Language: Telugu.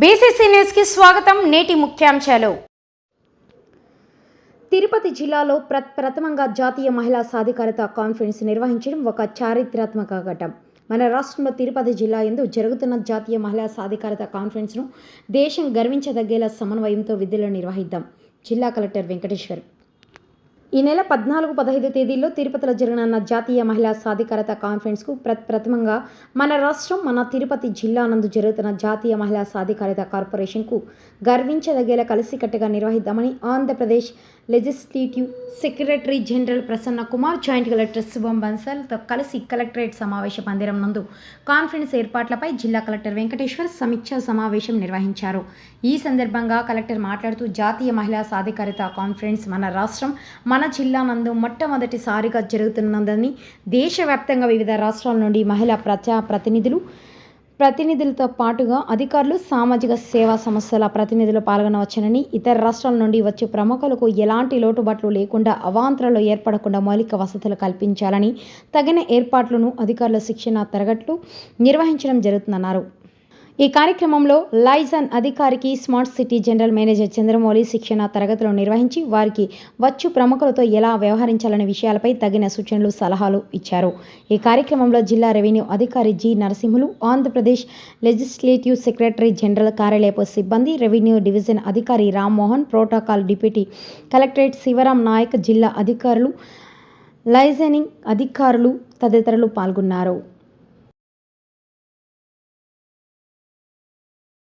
బీసీసీ న్యూస్కి స్వాగతం నేటి ముఖ్యాంశాలు. తిరుపతి జిల్లాలో ప్ర ప్రథమంగా జాతీయ మహిళా సాధికారత కాన్ఫరెన్స్ నిర్వహించడం ఒక చారిత్రాత్మక ఘటం మన రాష్ట్రంలో తిరుపతి జిల్లా ఎందు జరుగుతున్న జాతీయ మహిళా సాధికారత కాన్ఫరెన్స్ను దేశం గర్వించదగ్గేలా సమన్వయంతో విధులు నిర్వహిద్దాం. జిల్లా కలెక్టర్ వెంకటేశ్వర్. ఈ నెల పద్నాలుగు పదహైదు తేదీల్లో తిరుపతిలో జరగనున్న జాతీయ మహిళా సాధికారత కాన్ఫరెన్స్కు ప్ర ప్రథమంగా మన రాష్ట్రం మన తిరుపతి జిల్లా నందు జరుగుతున్న జాతీయ మహిళా సాధికారత కార్పొరేషన్కు గర్వించదగేలా కలిసికట్టుగా నిర్వహిద్దామని Andhra Pradesh legislative secretary general Prasanna Kumar joint collector Shubham బన్సల్తో కలిసి కలెక్టరేట్ సమావేశ మందిరం నందు కాన్ఫరెన్స్ ఏర్పాట్లపై జిల్లా కలెక్టర్ వెంకటేశ్వర్ సమీక్షా సమావేశం నిర్వహించారు. ఈ సందర్భంగా కలెక్టర్ మాట్లాడుతూ జాతీయ మహిళా సాధికారత కాన్ఫరెన్స్ మన రాష్ట్రం మన జిల్లా నందు మొట్టమొదటిసారిగా జరుగుతున్నదని దేశవ్యాప్తంగా వివిధ రాష్ట్రాల నుండి మహిళా ప్రజా ప్రతినిధులు ప్రతినిధులతో పాటుగా అధికారులు సామాజిక సేవా సంస్థల ప్రతినిధులు పాల్గొనవచ్చునని ఇతర రాష్ట్రాల నుండి వచ్చే ప్రముఖులకు ఎలాంటి లోటుబాట్లు లేకుండా అవాంతరాలు ఏర్పడకుండా మౌలిక వసతులు కల్పించాలని తగిన ఏర్పాట్లను అధికారుల శిక్షణ తరగట్లు నిర్వహించడం జరుగుతుందన్నారు. ఈ కార్యక్రమంలో లైజన్ అధికారికి smart city general manager Chandramouli శిక్షణ తరగతులు నిర్వహించి వారికి వచ్చు ప్రముఖులతో ఎలా వ్యవహరించాలనే విషయాలపై తగిన సూచనలు సలహాలు ఇచ్చారు. ఈ కార్యక్రమంలో జిల్లా రెవెన్యూ అధికారి G. Narasimhulu Andhra Pradesh legislative secretary general కార్యాలయపు సిబ్బంది రెవెన్యూ డివిజన్ అధికారి Rammohan protocol deputy collectorate Sivaram Naik జిల్లా అధికారులు లైజనింగ్ అధికారులు తదితరులు పాల్గొన్నారు.